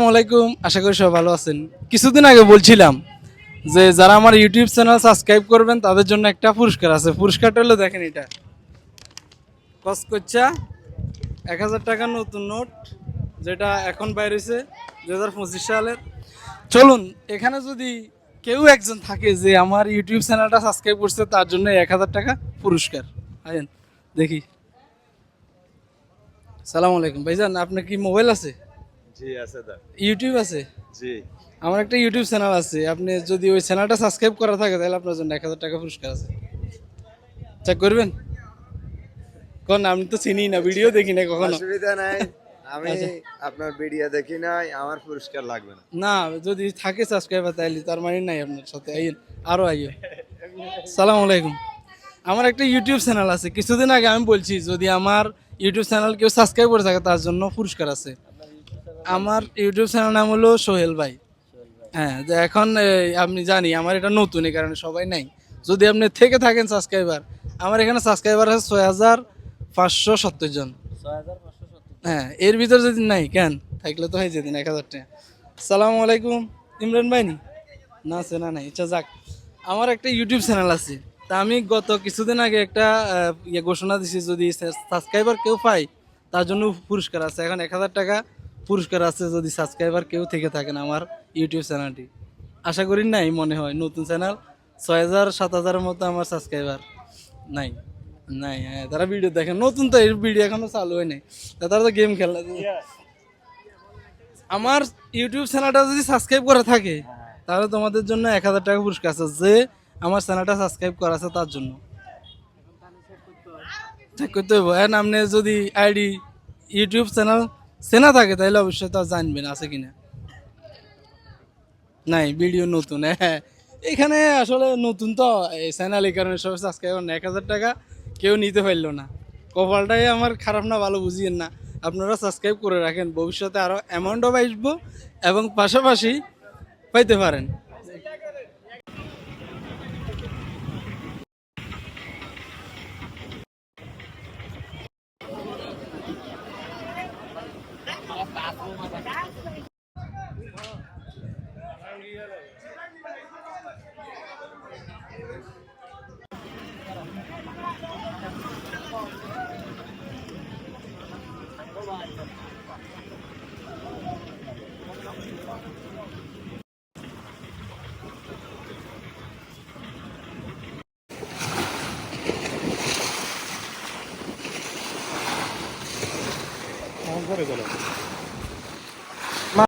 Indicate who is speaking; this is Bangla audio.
Speaker 1: আসসালামু আলাইকুম, আশা করি সবাই ভালো আছেন। কিছুদিন আগে বলছিলাম যে যারা আমার ইউটিউব চ্যানেল সাবস্ক্রাইব করবেন, তাদের জন্য একটা পুরস্কার আছে। পুরস্কারটা হলো দেখেন এটা। কসকচ্চা এক হাজার টাকার নতুন নোট, যেটা এখন বাইর হয়েছে দু হাজার পঁচিশ সালের। চলুন, এখানে যদি কেউ একজন থাকে যে আমার ইউটিউব চ্যানেলটা সাবস্ক্রাইব করছে, তার জন্য এক হাজার টাকা পুরস্কার। আয়েন, দেখি। সালাম আলাইকুম। ভাইজান, আপনার কি মোবাইল আছে?
Speaker 2: জি আছে দা
Speaker 1: ইউটিউব আছে?
Speaker 2: জি।
Speaker 1: আমার একটা ইউটিউব চ্যানেল আছে। আপনি যদি ওই চ্যানেলটা সাবস্ক্রাইব করা থাকে তাহলে আপনার জন্য এক হাজার টাকা পুরস্কার আছে। চেক করবেন? কোন আমি তো চিনি না ভিডিও দেখি না কখনো।
Speaker 2: অসুবিধা নাই। আমি
Speaker 1: আচ্ছা।
Speaker 2: আপনার ভিডিও দেখি নাই আমার পুরস্কার লাগবে না।
Speaker 1: না যদি থাকে সাবস্ক্রাইবার তাহলে তার মানে নাই আপনার সাথে। আইন আরও আইও সালাম আলাইকুম। আমার একটা ইউটিউব চ্যানেল আছে। কিছুদিন আগে আমি বলছি যদি আমার ইউটিউব চ্যানেল কেউ সাবস্ক্রাইব করে থাকে তার জন্য পুরস্কার আছে। আমার ইউটিউব চ্যানেল নাম হলো সোহেল ভাই। হ্যাঁ যে এখন আপনি জানি আমার এটা নতুন এই কারণে সবাই নাই। যদি আপনি থেকে থাকেন সাবস্ক্রাইবার আমার এখানে সাবস্ক্রাইবার আছে ছয় হাজার পাঁচশো সত্তর জন। হ্যাঁ এর ভিতর যদি নাই কেন? থাকলে তো হয়ে যেতেন এক হাজার টাকা। সালাম আলাইকুম ইমরান ভাইনি না? সে না নাই আচ্ছা যাক। আমার একটা ইউটিউব চ্যানেল আছে তা আমি গত কিছুদিন আগে একটা ইয়ে ঘোষণা দিছি যদি সাবস্ক্রাইবার কেউ পাই তার জন্য পুরস্কার আছে। এখন এক হাজার টাকা পুরস্কার আছে যদি সাবস্ক্রাইবার কেউ থেকে থাকেন আমার ইউটিউব চ্যানেলটি আশা করি নাই মনে হয়, নতুন চ্যানেল ছয় হাজার সাত হাজারের মতো আমার সাবস্ক্রাইবার নাই। নাই হ্যাঁ তারা ভিডিও দেখেন নতুন তো এই ভিডিও এখনও চালু হয় নাই। তারা তো গেম খেলা আমার ইউটিউব চ্যানেলটা যদি সাবস্ক্রাইব করা থাকে, তাহলে তোমাদের জন্য এক হাজার টাকা পুরস্কার আছে যে আমার চ্যানেলটা সাবস্ক্রাইব করা আছে তার জন্য। চেক করতে হবে এখন আপনি যদি আইডি ইউটিউব চ্যানেল চেনা থাকে তাহলে অবশ্যই তা জানবেন আছে কিনা। নাই ভিডিও নতুন হ্যাঁ এখানে আসলে নতুন তো, এই চ্যানেল এই কারণে সব সাবস্ক্রাইবার এক হাজার টাকা কেউ নিতে পারল না। কপালটাই আমার খারাপ না, ভালো বুঝিয়েন না। আপনারা সাবস্ক্রাইব করে রাখেন, ভবিষ্যতে আরও অ্যামাউন্টও বাড়বো এবং পাশাপাশি পাইতে পারেন। করে গেল